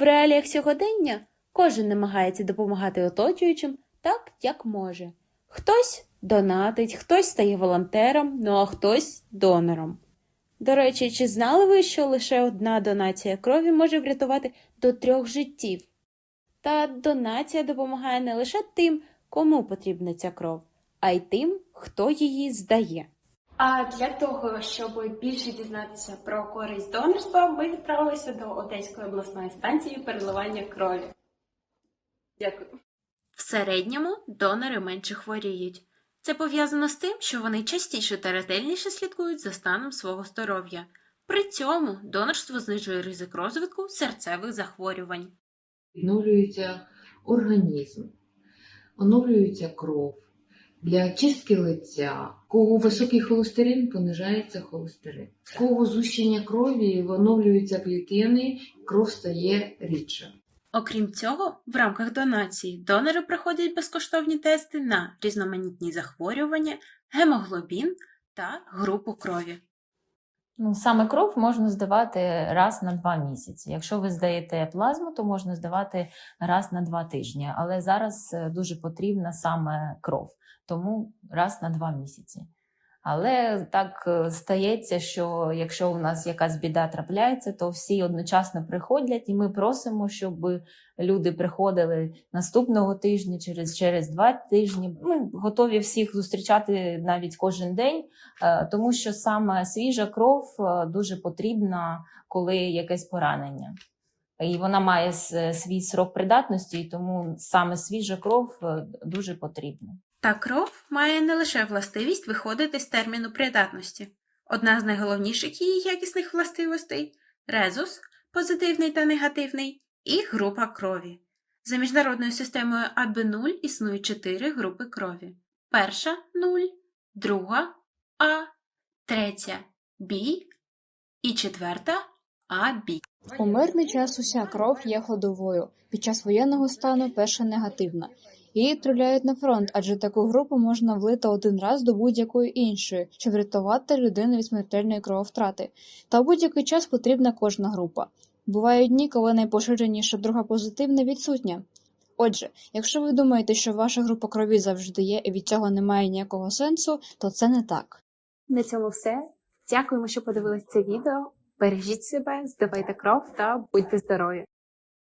В реаліях сьогодення кожен намагається допомагати оточуючим так, як може. Хтось донатить, хтось стає волонтером, ну а хтось донором. До речі, чи знали ви, що лише одна донація крові може врятувати до трьох життів? Та донація допомагає не лише тим, кому потрібна ця кров, а й тим, хто її здає. А для того, щоб більше дізнатися про користь донорства, ми відправилися до Одеської обласної станції переливання крові. Дякую. В середньому донори менше хворіють. Це пов'язано з тим, що вони частіше та ретельніше слідкують за станом свого здоров'я. При цьому донорство знижує ризик розвитку серцевих захворювань. відновлюється організм, оновлюється кров. Для чистки лиця, кого високий холестерин, понижається холестерин. Кого зущення крові, оновлюються клітини, кров стає рідше. Окрім цього, в рамках донації донори проходять безкоштовні тести на різноманітні захворювання, гемоглобін та групу крові. Ну, саме кров можна здавати раз на два місяці. Якщо ви здаєте плазму, то можна здавати раз на два тижні. Але зараз е, дуже потрібна саме кров, тому раз на два місяці. Але так е, стається, що якщо у нас якась біда трапляється, то всі одночасно приходять, і ми просимо, щоб люди приходили наступного тижня, через, через два тижні. Ми готові всіх зустрічати навіть кожен день. Е, тому що саме свіжа кров е, дуже потрібна, коли якесь поранення. І вона має свій срок придатності, і тому саме свіжа кров е, дуже потрібна. Та кров має не лише властивість виходити з терміну придатності. Одна з найголовніших її якісних властивостей резус, позитивний та негативний, і група крові. За міжнародною системою АБ0 існують чотири групи крові. Перша 0, друга А, третя Б і четверта АБ. У мирний час уся кров є ходовою. Під час воєнного стану перша негативна. Її відправляють на фронт, адже таку групу можна влити один раз до будь-якої іншої, щоб врятувати людину від смертельної крововтрати. Та в будь-який час потрібна кожна група. Бувають дні, коли найпоширеніша друга позитивна відсутня. Отже, якщо ви думаєте, що ваша група крові завжди є і від цього немає ніякого сенсу, то це не так. На цьому все. Дякуємо, що подивились це відео. Бережіть себе, здавайте кров та будьте здорові!